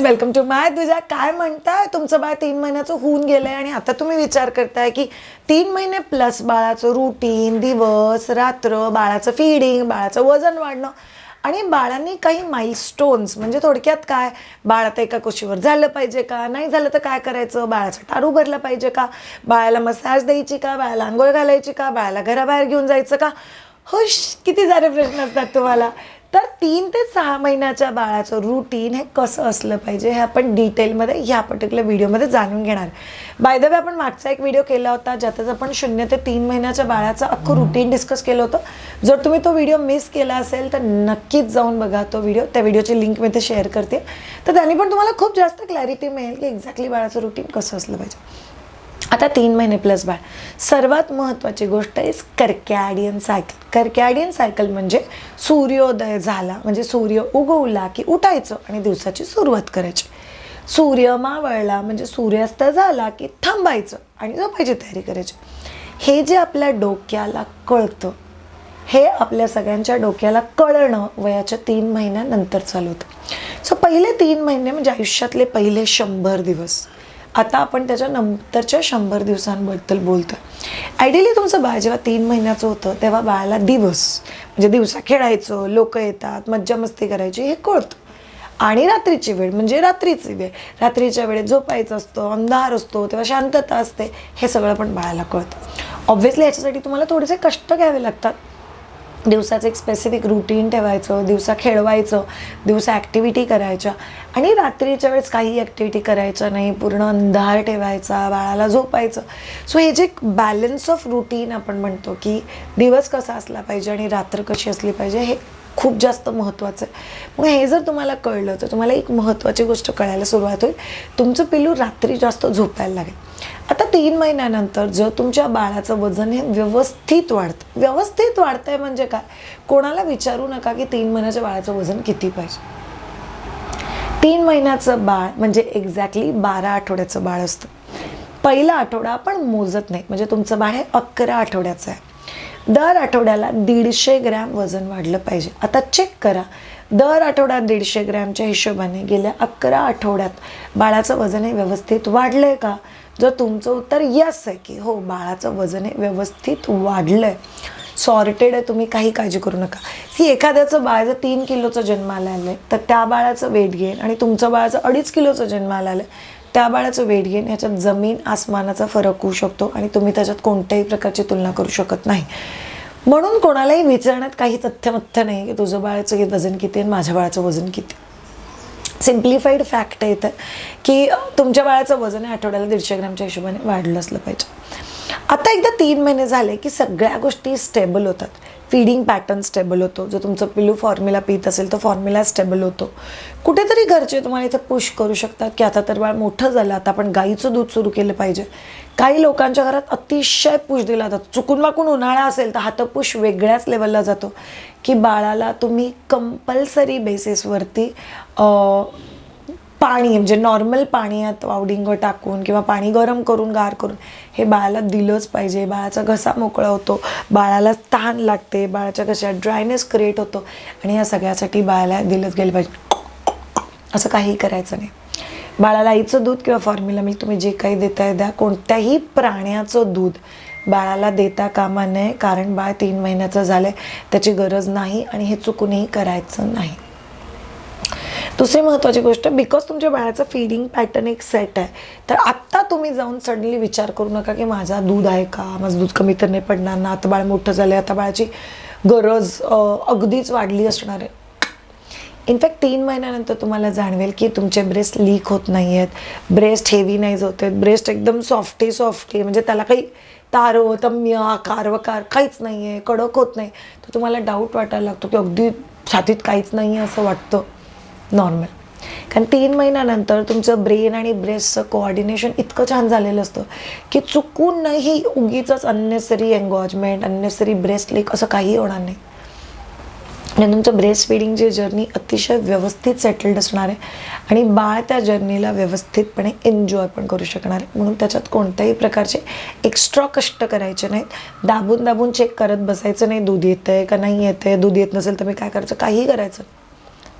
Guys welcome to माय तुझ्या काय म्हणताय तुमचं बाळ तीन महिन्याचं होऊन गेलंय आणि आता तुम्ही विचार करताय की तीन महिने प्लस बाळाचं रुटीन दिवस रात्र बाळाचं फिडिंग बाळाचं वजन वाढणं आणि बाळांनी काही माइलस्टोन्स म्हणजे थोडक्यात काय? बाळ आता एका कुशीवर झालं पाहिजे का? नाही झालं तर काय करायचं? बाळाचा टारू भरला पाहिजे का? बाळाला मसाज द्यायची का? बाळाला आंघोळ घालायची का? बाळाला घराबाहेर घेऊन जायचं का? हुश किती सारे प्रश्न असतात तुम्हाला. तर तीन ते सहा महिन्याच्या बाळाचं रुटीन हे कसं असलं पाहिजे हे आपण डिटेलमध्ये ह्या पर्टिक्युलर व्हिडिओमध्ये जाणून घेणार. बाय द वे आपण मागचा एक व्हिडिओ केला होता ज्यातच आपण शून्य ते तीन महिन्याच्या बाळाचं अख्खं रुटीन डिस्कस केलं होतं. जर तुम्ही तो व्हिडिओ मिस केला असेल तर नक्कीच जाऊन बघा तो व्हिडिओ त्या व्हिडिओची लिंक मी ते शेअर करते. तर त्यांनी पण तुम्हाला खूप जास्त क्लॅरिटी मिळेल की एक्झॅक्टली बाळाचं रुटीन कसं असलं पाहिजे. आता तीन महिने प्लस बाळ. सर्वात महत्त्वाची गोष्ट आहे कर्कॅडियन सायकल कर्कॅडियन सायकल म्हणजे सूर्योदय झाला म्हणजे सूर्य उगवला की उठायचं आणि दिवसाची सुरुवात करायची. सूर्य मावळला म्हणजे सूर्यास्त झाला की थांबायचं आणि झोपायची तयारी करायची. हे जे आपल्या डोक्याला कळतं हे आपल्या सगळ्यांच्या डोक्याला कळणं वयाच्या तीन महिन्यानंतर चालू होतं. सो पहिले तीन महिने म्हणजे आयुष्यातले पहिले शंभर दिवस. आता आपण त्याच्या नंतरच्या शंभर दिवसांबद्दल बोलतो आयडियली तुमचं बाळ जेव्हा तीन महिन्याचं होतं तेव्हा बाळाला दिवस म्हणजे दिवसा खेळायचं लोक येतात मज्जा मस्ती करायची हे कळतं. आणि रात्रीची वेळ म्हणजे रात्रीची वेळ. रात्रीच्या वेळेत झोपायचं असतं अंधार असतो तेव्हा शांतता असते हे सगळं पण बाळाला कळतं. ऑब्व्हियसली याच्यासाठी तुम्हाला थोडेसे कष्ट घ्यावे लागतात. दिवसाचं एक स्पेसिफिक रुटीन ठेवायचं दिवसा खेळवायचं दिवसा ॲक्टिव्हिटी करायच्या. आणि रात्रीच्या वेळेस काही ॲक्टिव्हिटी करायच्या नाही पूर्ण अंधार ठेवायचा बाळाला झोपायचं. सो हे जे बॅलन्स ऑफ रुटीन आपण म्हणतो की दिवस कसा असला पाहिजे आणि रात्र कशी असली पाहिजे हे खूप जास्त महत्त्वाचं आहे. मग हे जर तुम्हाला कळलं तर तुम्हाला एक महत्त्वाची गोष्ट कळायला सुरुवात होईल. तुमचं पिल्लू रात्री जास्त झोपायला लागेल. आता तीन महिन्यानंतर जर तुमच्या बाळाचं वजन हे व्यवस्थित वाढतं. व्यवस्थित वाढतंय म्हणजे काय? कोणाला विचारू नका की तीन महिन्याच्या बाळाचं वजन किती पाहिजे. तीन महिन्याचं बाळ म्हणजे एक्झॅक्टली बारा आठवड्याचं बाळ असतं. पहिला आठवडा आपण मोजत नाही. म्हणजे तुमचं बाळ हे अकरा आठवड्याचं आहे. दर आठवड्याला दीडशे ग्रॅम वजन वाढलं पाहिजे. आता चेक करा. दर आठवड्यात दीडशे ग्रॅमच्या हिशोबाने गेल्या अकरा आठवड्यात बाळाचं वजन हे व्यवस्थित वाढलं आहे का? जर तुमचं उत्तर यस आहे की हो बाळाचं वजन हे व्यवस्थित वाढलं आहे सॉर्टेड आहे तुम्ही काही काळजी करू नका. सी एखाद्याचं बाळ जर तीन किलोचं जन्माला आलं आहे तर त्या बाळाचं वेट गेन आणि तुमचं बाळाचं अडीच किलोचं जन्माला आलं आहे त्या बाळाचं वेट गेन ह्याच्यात जमीन आसमानाचा फरक होऊ शकतो आणि तुम्ही त्याच्यात कोणत्याही प्रकारची तुलना करू शकत नाही. म्हणून कोणालाही विचारण्यात काही तथ्यमथ्य नाही की तुझं बाळाचं वजन किती आणि माझ्या बाळाचं वजन किती सिम्प्लिफाईड फॅक्ट आहे इथं की तुमच्या बाळाचं वजन हे आठवड्याला दीडशे ग्रॅमच्या हिशोबाने वाढलं असलं पाहिजे. आता एकदा तीन महिने झाले की सगळ्या गोष्टी स्टेबल होतात. फीडिंग पॅटर्न स्टेबल होतो. जो तुमचं पिलू फॉर्म्युला पित असेल तर फॉर्म्युला स्टेबल होतो. कुठेतरी घरचे तुम्हाला इथं पुश करू शकतात की आता तर बाळ मोठं झालं आता आपण गाईचं दूध सुरू केलं पाहिजे. काही लोकांच्या घरात अतिशय पुश दिला जातो. चुकून वाकून उन्हाळा असेल तर हा तर पुश वेगळ्याच लेवलला जातो. की बाळाला तुम्ही कंपल्सरी बेसिसवरती पाणी म्हणजे नॉर्मल पाणी यात वावडिंग टाकून किंवा पाणी गरम करून गार करून हे बाळाला दिलंच पाहिजे. बाळाचा घसा मोकळा होतो. बाळाला ताण लागते. बाळाच्या घशात ड्रायनेस क्रिएट होतो. आणि या सगळ्यासाठी बाळाला दिलंच गेलं पाहिजे. असं काहीही करायचं नाही. बाळाला आईचं दूध किंवा फॉर्म्युला मिल्क तुम्ही जे काही देताय द्या. कोणत्याही प्राण्याचं दूध बाळाला देता कामा नये कारण बाळ तीन महिन्याचं झालं आहे त्याची गरज नाही आणि हे चुकूनही करायचं नाही. दुसरी महत्त्वाची गोष्ट बिकॉज तुमच्या बाळाचं फीडिंग पॅटर्न एक सेट आहे तर आत्ता तुम्ही जाऊन सडनली विचार करू नका की माझा दूध आहे का? माझं दूध कमी तर नाही पडणार ना. आता बाळ मोठं झालं आहे आता बाळाची गरज अगदीच वाढली असणार आहे. इनफॅक्ट तीन महिन्यानंतर तुम्हाला जाणवेल की तुमचे ब्रेस्ट लीक होत नाही आहेत ब्रेस्ट हेवी नाही होत आहेत ब्रेस्ट एकदम सॉफ्टी सॉफ्टी म्हणजे त्याला काही तारो तम्य आकार वकार काहीच नाही आहे कडक होत नाही. तर तुम्हाला डाऊट वाटायला लागतो की अगदी छातीत काहीच नाही आहे असं वाटतं. नॉर्मल. कारण तीन महिन्यानंतर तुमचं ब्रेन आणि ब्रेस्टचं कोऑर्डिनेशन इतकं छान झालेलं असतं की चुकूनही उगीच unnecessary engorgement unnecessary breast leak असं काही होणार नाही. आणि तुमचं ब्रेस्ट फिडिंगची जर्नी अतिशय व्यवस्थित सेटल्ड असणार आहे आणि बाळ त्या जर्नीला व्यवस्थितपणे एन्जॉय पण करू शकणार आहे. म्हणून त्याच्यात कोणत्याही प्रकारचे एक्स्ट्रा कष्ट करायचे नाहीत. दाबून दाबून चेक करत बसायचं नाही दूध येतं आहे का नाही येतं आहे दूध येत नसेल तर मी काय करायचं? काही करायचं.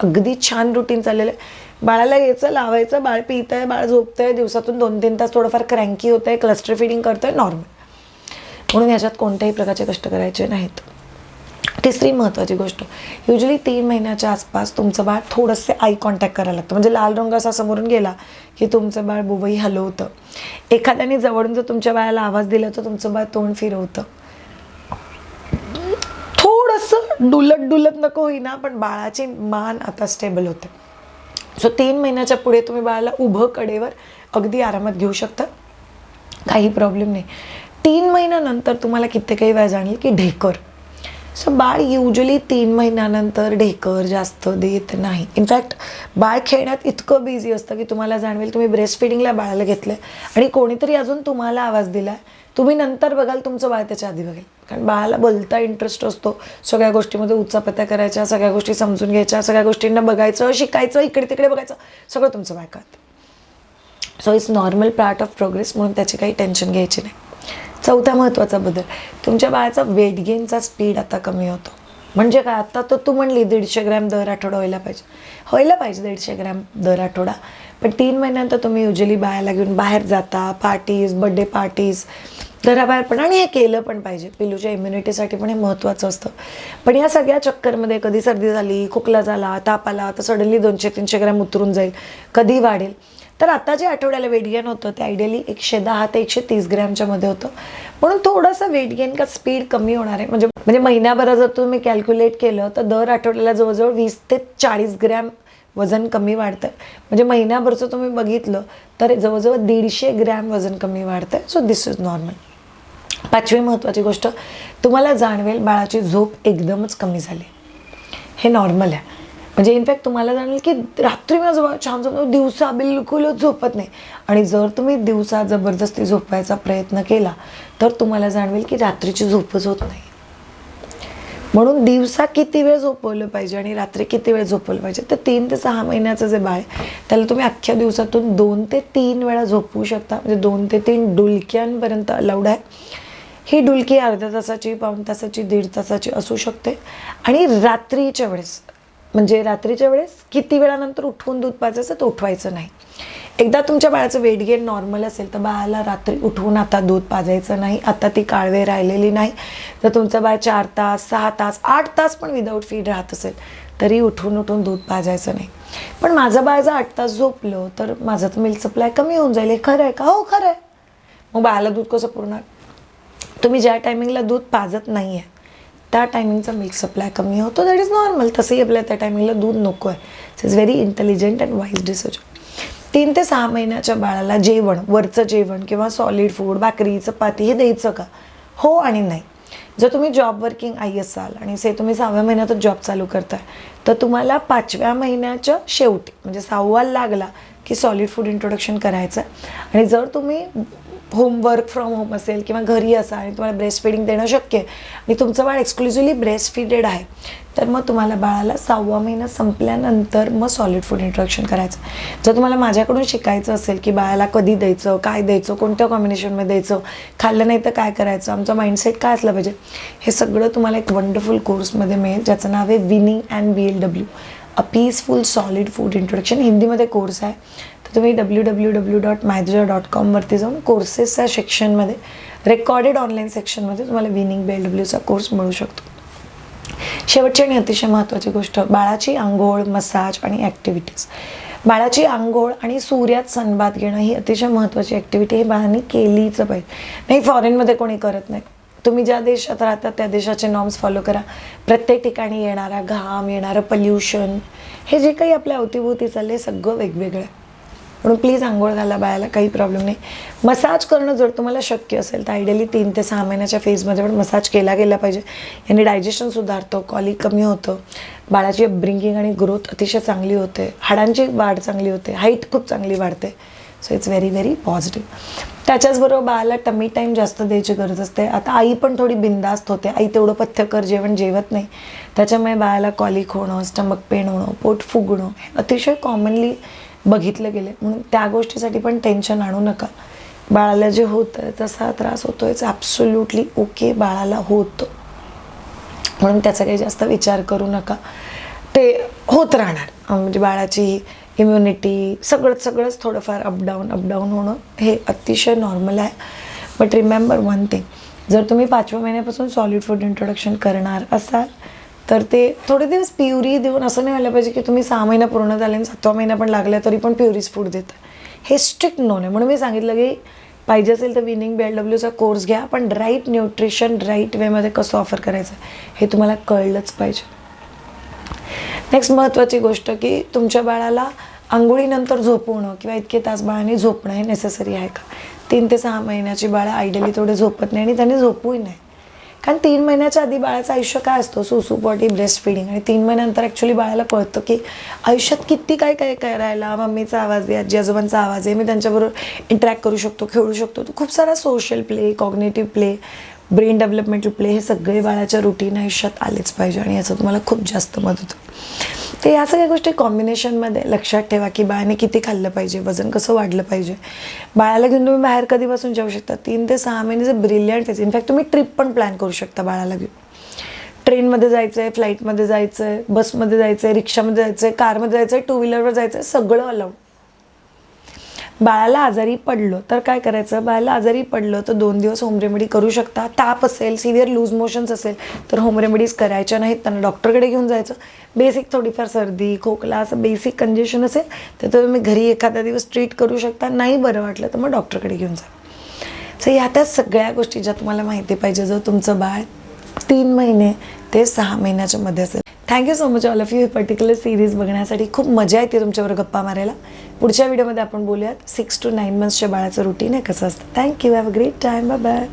अगदी छान रुटीन चाललेलं आहे. बाळाला यायचं लावायचं बाळ पित आहे बाळ झोपतंय दिवसातून दोन तीन तास थोडंफार क्रँकी होत आहे क्लस्टर फिडिंग करतोय नॉर्मल म्हणून ह्याच्यात कोणत्याही प्रकारचे कष्ट करायचे नाहीत. तिसरी महत्त्वाची गोष्ट युजली तीन महिन्याच्या आसपास तुमचं बाळ थोडंसं आय कॉन्टॅक्ट करायला लागतं. म्हणजे लाल रंग असा समोरून गेला की तुमचं बाळ बुबई हलवतं. एखाद्याने जवळून जर तुमच्या बाळाला आवाज दिला तर तुमचं बाळ तोंड फिरवतं थोडंसं डुलत डुलत नको होईना पण बाळाची मान आता स्टेबल होते. सो तीन महिन्याच्या पुढे तुम्ही बाळाला उभं कडेवर अगदी आरामात घेऊ शकता. काही प्रॉब्लेम नाही. तीन महिन्यानंतर तुम्हाला कित्येकही वेळ जाणेल की ढेकर. सो बाळ युजली तीन महिन्यानंतर ढेकर जास्त देत नाही. इनफॅक्ट बाळ खेळण्यात इतकं बिझी असतं की तुम्हाला जाणवेल तुम्ही ब्रेस्ट फिडिंगला बाळाला घेतलं आणि कोणीतरी अजून तुम्हाला आवाज दिला तुम्ही नंतर बघाल तुमचं बाळ त्याच्या आधी बघेल. कारण बाळाला बोलता इंटरेस्ट असतो. सगळ्या गोष्टीमध्ये उचापत्या करायच्या सगळ्या गोष्टी समजून घ्यायच्या सगळ्या गोष्टींना बघायचं शिकायचं इकडे तिकडे बघायचं सगळं तुमचं बायकात so it's normal part of progress म्हणून त्याची काही टेन्शन घ्यायची नाही. चौथा महत्त्वाचा बदल तुमच्या बाळाचा वेट गेनचा स्पीड आता कमी होतो. म्हणजे काय? आता तर तू म्हणली दीडशे ग्रॅम दर आठवडा व्हायला पाहिजे. व्हायला पाहिजे दीडशे ग्रॅम दर आठवडा. पण तीन महिन्यानंतर तुम्ही युजली बाळाला घेऊन बाहेर जाता पार्टीज बड्डे पार्टीज घराबाहेर पण आणि हे केलं पण पाहिजे. पिलूच्या इम्युनिटीसाठी पण हे महत्त्वाचं असतं. पण या सगळ्या चक्करमध्ये कधी सर्दी झाली खोकला झाला ताप आला तर सडनली दोनशे तीनशे ग्रॅम उतरून जाईल कधी वाढेल? तर आता जे आठवड्याला वेट गेन होतं ते आयडियली एकशे दहा ते एकशे तीस ग्रॅमच्या मध्ये होतं. म्हणून थोडंसं वेट गेन का स्पीड कमी होणार आहे. म्हणजे म्हणजे महिन्याभरात जर तुम्ही कॅल्क्युलेट केलं तर दर आठवड्याला जवळजवळ वीस ते चाळीस ग्रॅम वजन कमी वाढतं म्हणजे महिन्याभरचं तुम्ही बघितलं तर जवळजवळ दीडशे ग्रॅम वजन कमी वाढतं सो दिस इज नॉर्मल पाचवी महत्त्वाची गोष्ट तुम्हाला जाणवेल बाळाची झोप एकदमच कमी झाली. हे नॉर्मल आहे. म्हणजे इनफॅक्ट तुम्हाला जाणवेल की रात्री माझं छान झोप दिवसा बिलकुलच झोपत नाही. आणि जर तुम्ही दिवसा जबरदस्ती झोपायचा प्रयत्न केला तर तुम्हाला जाणवेल की रात्रीची झोपच होत नाही. म्हणून दिवसा किती वेळ झोपवलं पाहिजे आणि रात्री किती वेळ झोपवलं पाहिजे तर तीन ते सहा महिन्याचं जे बाळ आहे त्याला तुम्ही अख्ख्या दिवसातून दोन ते तीन वेळा झोपवू शकता. म्हणजे दोन ते तीन डुलक्यांपर्यंत अलाउड आहे. ही डुलकी अर्ध्या तासाची पाऊण तासाची दीड तासाची असू शकते. आणि रात्रीच्या वेळेस म्हणजे रात्रीच्या वेळेस किती वेळानंतर उठवून दूध पाजायचं तर उठवायचं नाही. एकदा तुमच्या बाळाचं वेट गेन नॉर्मल असेल तर बाळाला रात्री उठवून आता दूध पाजायचं नाही आता ती काळवे राहिलेली नाही. जर तुमचं बाळ चार तास सहा तास आठ तास पण विदाऊट फीड राहत असेल तरी उठून उठून दूध पाजायचं नाही. पण माझं बाळ जर आठ तास झोपलं तर माझं तर मिल्क सप्लाय कमी होऊन जाईल. हे खरं आहे का? हो खरं आहे. मग बाळाला दूध कसं पुरणार? तुम्ही ज्या टायमिंगला दूध पाजत नाही आहे त्या टायमिंगचा मिल्क सप्लाय कमी होतो. दॅट इज नॉर्मल तसंही आपल्याला त्या टायमिंगला दूध नको आहे it's very intelligent and wise decision तीन ते सहा महिन्याच्या बाळाला जेवण वरचं जेवण किंवा सॉलिड फूड भाकरी चपाती हे द्यायचं का? हो आणि नाही. जर तुम्ही जॉब वर्किंग आई असाल आणि से तुम्ही सहाव्या महिन्यातच जॉब चालू करताय तर तुम्हाला पाचव्या महिन्याच्या शेवटी म्हणजे सहावा लागला की सॉलिड फूड इंट्रोडक्शन करायचं आहे आणि जर तुम्ही होम वर्क फ्रॉम होम असेल किंवा घरी असाल आणि तुम्हाला ब्रेस्ट फिडिंग देणं शक्य आहे. आणि तुमचं बाळ एक्सक्लुझिव्हली ब्रेस्ट फिडेड आहे. तर मग तुम्हाला बाळाला सहावा महिना संपल्यानंतर मग सॉलिड फूड इंट्रक्शन करायचं. जर तुम्हाला माझ्याकडून शिकायचं असेल की बाळाला कधी द्यायचं काय द्यायचं कोणत्या कॉम्बिनेशनमध्ये द्यायचं खाल्लं नाही तर काय करायचं आमचा माइंडसेट काय असलं पाहिजे हे सगळं तुम्हाला एक वंडरफुल कोर्समध्ये मिळेल ज्याचं नाव आहे weaning and B L W a peaceful solid food introduction हिंदीमध्ये कोर्स आहे. तर तुम्ही डब्ल्यू डब्ल्यू डब्ल्यू डॉट मायजुजा डॉट कॉमवरती जाऊन कोर्सेसच्या सेक्शनमध्ये रेकॉर्डेड ऑनलाईन सेक्शनमध्ये तुम्हाला विनिंग बेल डब्ल्यूचा कोर्स मिळू शकतो. शेवटची आणि अतिशय महत्त्वाची गोष्ट बाळाची आंघोळ मसाज आणि ॲक्टिव्हिटीज बाळाची आंघोळ आणि सूर्यात सनबाद घेणं ही अतिशय महत्त्वाची ॲक्टिव्हिटी हे बाळांनी केलीच पाहिजे. नाही फॉरेनमध्ये कोणी करत नाही. तुम्ही ज्या देशात राहता त्या देशाचे नॉर्म्स फॉलो करा. प्रत्येक ठिकाणी येणारा घाम येणारं पल्युशन हे जे काही आपल्या अवतीभोवती चाललं आहे सगळं वेगवेगळं आहे. म्हणून प्लीज आंघोळ घाला बाळाला काही प्रॉब्लेम नाही. मसाज करणं जर तुम्हाला शक्य असेल तर आयडियली तीन ते सहा महिन्याच्या फेजमध्ये पण मसाज केला गेला पाहिजे. याने डायजेशन सुधारतं कॉली कमी होतं. बाळाची अपब्रिंगिंग आणि ग्रोथ अतिशय चांगली होते. हाडांची वाढ चांगली होते. हाईट खूप चांगली वाढते. So it's very very positive त्याच्याचबरोबर बाळाला टमी टाईम जास्त द्यायची गरज असते. आता आई पण थोडी बिंदास्त होते. आई तेवढं पथ्यकर जेवण जेवत नाही. त्याच्यामुळे बाळाला कॉलिक होणं स्टमक पेन होणं पोट फुगणं अतिशय कॉमनली बघितलं गेले. म्हणून त्या गोष्टीसाठी पण टेन्शन आणू नका. बाळाला जे होतं तसा त्रास होतो इट्स ॲब्सोल्युटली ओके बाळाला होतं. म्हणून त्याचा काही जास्त विचार करू नका. ते होत राहणार. म्हणजे बाळाची इम्युनिटी सगळंच सगळंच थोडंफार अपडाऊन अपडाऊन होणं हे अतिशय नॉर्मल आहे. बट रिमेंबर वन थिंग जर तुम्ही पाचव्या महिन्यापासून सॉलिड फूड इंट्रोडक्शन करणार असाल तर ते थोडे दिवस प्युरी देऊन असं नाही व्हायला पाहिजे की तुम्ही सहा महिना पूर्ण झाले आणि सातवा महिना पण लागला तरी पण प्युरीज फूड देता. हे स्ट्रिक्ट नॉन आहे म्हणून मी सांगितलं की पाहिजे असेल तर विनिंग बी एल डब्ल्यूचा कोर्स घ्या पण राईट न्यूट्रिशन राईट वेमध्ये कसं ऑफर करायचं हे तुम्हाला कळलंच पाहिजे. नेक्स्ट महत्त्वाची गोष्ट की तुमच्या बाळाला आंघोळीनंतर झोपवणं किंवा इतके तास बाळाने झोपणं हे नेसेसरी आहे का? तीन ते सहा महिन्याची बाळं आयडियली तेवढे झोपत नाही आणि त्यांनी झोपूही नाही. कारण तीन महिन्याच्या आधी बाळाचं आयुष्य काय असतो? सुसू पॉटी ब्रेस्ट फिडिंग आणि तीन महिन्यानंतर ॲक्च्युली बाळाला कळतं की आयुष्यात किती काय काय करायला मम्मीचा आवाज आहे आजी आजोबांचा आवाज आहे मी त्यांच्याबरोबर इंटरॅक्ट करू शकतो खेळू शकतो. खूप सारा social play cognitive play brain developmental play हे सगळे बाळाच्या रुटीन आयुष्यात आलेच पाहिजे. आणि याचं तुम्हाला खूप जास्त मदत होईल. तर या सगळ्या गोष्टी कॉम्बिनेशनमध्ये लक्षात ठेवा की बाळाने किती खाल्लं पाहिजे वजन कसं वाढलं पाहिजे. बाळाला घेऊन तुम्ही बाहेर कधीपासून जाऊ शकता? तीन ते सहा महिने ब्रिलियंट आहे. इनफॅक्ट तुम्ही ट्रिप पण प्लॅन करू शकता बाळाला घेऊन. ट्रेनमध्ये जायचं आहे फ्लाईटमध्ये जायचं आहे बसमध्ये जायचं आहे रिक्षामध्ये जायचं आहे कारमध्ये जायचं आहे टू व्हीलरवर जायचं आहे सगळं अलाउड बाळाला आजारी पडलं तर काय करायचं? बाळाला आजारी पडलं तर दोन दिवस होम रेमेडी करू शकता. ताप असेल सिव्हिअर लूज मोशन्स असेल तर होम रेमेडीज करायच्या नाहीत. त्यांना डॉक्टरकडे घेऊन जायचं. बेसिक थोडीफार सर्दी खोकला असं बेसिक कंजेशन असेल तर तुम्ही घरी एखादा दिवस ट्रीट करू शकता. नाही बरं वाटलं तर मग डॉक्टरकडे घेऊन जा. सो या त्या सगळ्या गोष्टी ज्या तुम्हाला माहिती पाहिजे जर तुमचं बाळ तीन महिने ते सहा महिन्याच्या मध्ये असेल. Thank you so much all of you he particular series बघण्यासाठी खूप मजा येते तुमच्यावर गप्पा मारायला. पुढच्या व्हिडिओमध्ये आपण बोलूयात सिक्स टू नाईन मंथ्सच्या बाळाचं रुटीन आहे कसं असतं. Thank you have a great time bye bye